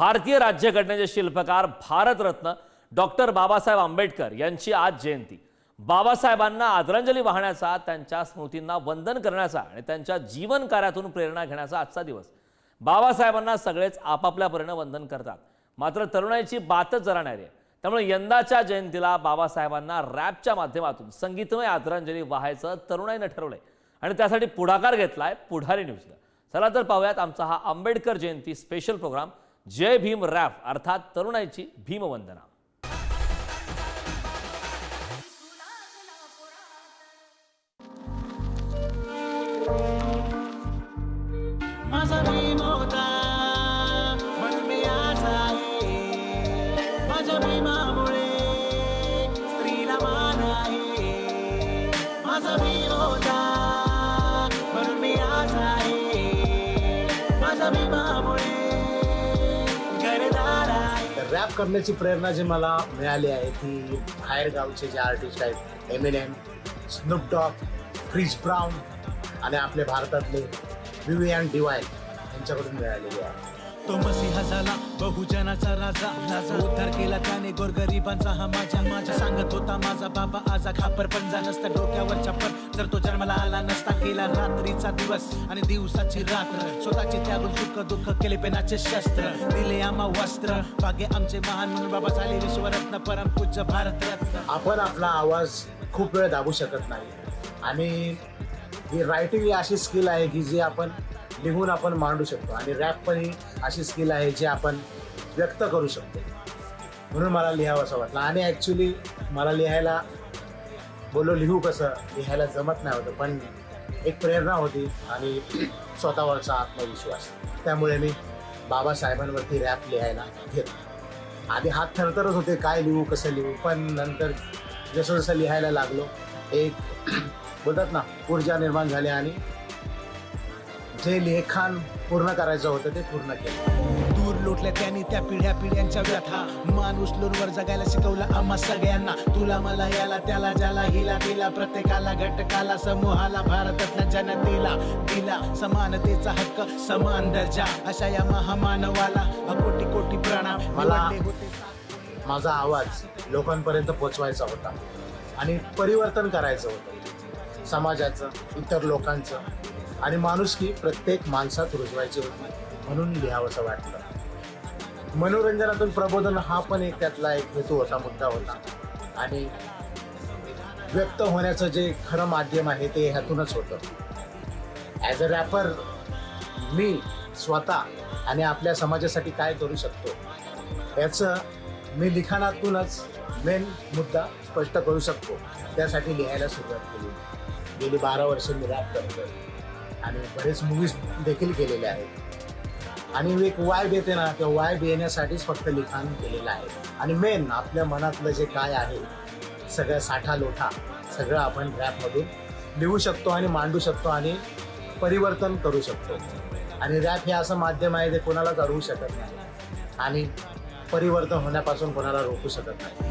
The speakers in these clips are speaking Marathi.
भारतीय राज्यघटनेचे शिल्पकार भारतरत्न डॉक्टर बाबासाहेब आंबेडकर यांची आज जयंती. बाबासाहेबांना आदरांजली वाहण्याचा त्यांच्या स्मृतींना वंदन करण्याचा आणि त्यांच्या जीवन कार्यातून प्रेरणा घेण्याचा आजचा दिवस. बाबासाहेबांना सगळेच आपापल्या परीनं वंदन करतात. मात्र तरुणाईची बातच जरा नाही आहे त्यामुळे यंदाच्या जयंतीला बाबासाहेबांना रॅपच्या माध्यमातून संगीतमय आदरांजली वाहायचं तरुणाईनं ठरवलंय. आणि त्यासाठी पुढाकार घेतलाय पुढारी न्यूजला. चला तर पाहूयात आमचा हा Ambedkar Jayanti special program Jai Bhim rap अर्थात तरुणाईची भीमवंदना. माझा रॅप करण्याची प्रेरणा जी मला मिळाली आहे ती बाहेर गावचे जे आर्टिस्ट आहेत Eminem Snoop Dogg Chris Brown आणि आपले भारतातले विवियन डिवाय यांच्याकडून मिळालेली आहे. तो मसीहा झाला बहुजनाचा राजा. राजा उद्धार केला त्याने गोरगरिबांचा हा माझ्या माझ्या सांगत होता माझा बाबा आजा खापर पण जा नसता डोक्यावर छप्पर. जर तो जन्माला आला नसता केला रात्रीचा दिवस आणि दिवसाची रात्र. स्वतःचे त्यागून सुख दुःख केले पेनाचे शस्त्र. दिले आम्हा वस्त्र. भाग्य आमचे महान म्हणून बाबा झाले विश्वरत्न परम पूज्य भारतरत्न. आपण आपला आवाज खूप वेळ दाबू शकत नाही. आणि ही रायटिंग ही अशी स्किल आहे की जी आपण लिहून आपण मांडू शकतो. आणि रॅप पण ही अशी स्किल आहे जी आपण व्यक्त करू शकतो. म्हणून मला लिहावं असं वाटलं. आणि ॲक्च्युली मला लिहायला बोलो लिहू कसं? लिहायला जमत नाही होतं पण एक प्रेरणा होती आणि स्वतःवरचा आत्मविश्वास. त्यामुळे मी बाबासाहेबांवरती रॅप लिहायला घेतला. आधी हात थरथरच होते काय लिहू कसं लिहू पण नंतर जसं जसं लिहायला लागलो एक बोलतात ना ऊर्जा निर्माण झाली आणि जे लेखन पूर्ण करायचं होतं ते पूर्ण केलं. दूर लोटल्या त्यांनी त्या पिढ्या पिढ्यांच्या व्यथा. माणूस लोनवर जगायला शिकवला आम्हा सगळ्यांना. तुला मला याला त्याला ज्याला हिला दिला प्रत्येकाला घटकाला समूहाला भारतातल्या जनतेला दिला. समानतेचा हक्क समान दर्जा. अशा या महामानवाला कोटी कोटी प्रणाम. मला- माझा आवाज लोकांपर्यंत पोचवायचा होता आणि परिवर्तन करायचं होतं. समाजाचं इतर लोकांचं आणि माणुसकी प्रत्येक माणसात रुजवायची होती म्हणून लिहावंसं वाटलं. मनोरंजनातून प्रबोधन हा पण एक त्यातला एक हेतू होता मुद्दा होता. आणि व्यक्त होण्याचं जे खरं माध्यम आहे ते ह्यातूनच होतं. ॲज अ रॅपर मी स्वतः आणि आपल्या समाजासाठी काय करू शकतो याचं मी लिखाणातूनच मेन मुद्दा स्पष्ट करू शकतो. त्यासाठी लिहायला सुरुवात केली. गेली बारा वर्ष मी रॅप करतो आणि बरेच मूवीज देखील केलेले आहेत. आणि एक वायब येते ना त्या वायब येण्यासाठीच फक्त लिखाण केलेलं आहे. आणि मेन आपल्या मनातलं जे काय आहे सगळं साठा लोठा सगळं आपण रॅपमधून लिहू शकतो आणि मांडू शकतो आणि परिवर्तन करू शकतो. आणि रॅप हे असं माध्यम आहे ते कोणालाच अडवू शकत नाही. आणि परिवर्तन होण्यापासून कोणाला रोखू शकत नाही.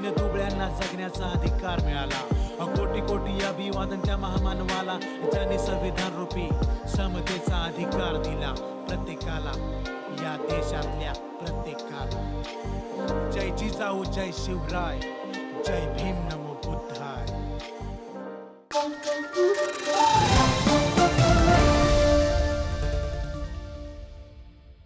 झाला दुबळ्यांना जगण्याचा अधिकार मिळाला. कोटी कोटी अभिवादन त्या महामानवाला. ज्याने संविधान रूपी समतेचा अधिकार दिला. प्रत्येकाला या देशातल्या प्रत्येकाला. जय जिजाऊ जय शिवराय. जय भीम नमो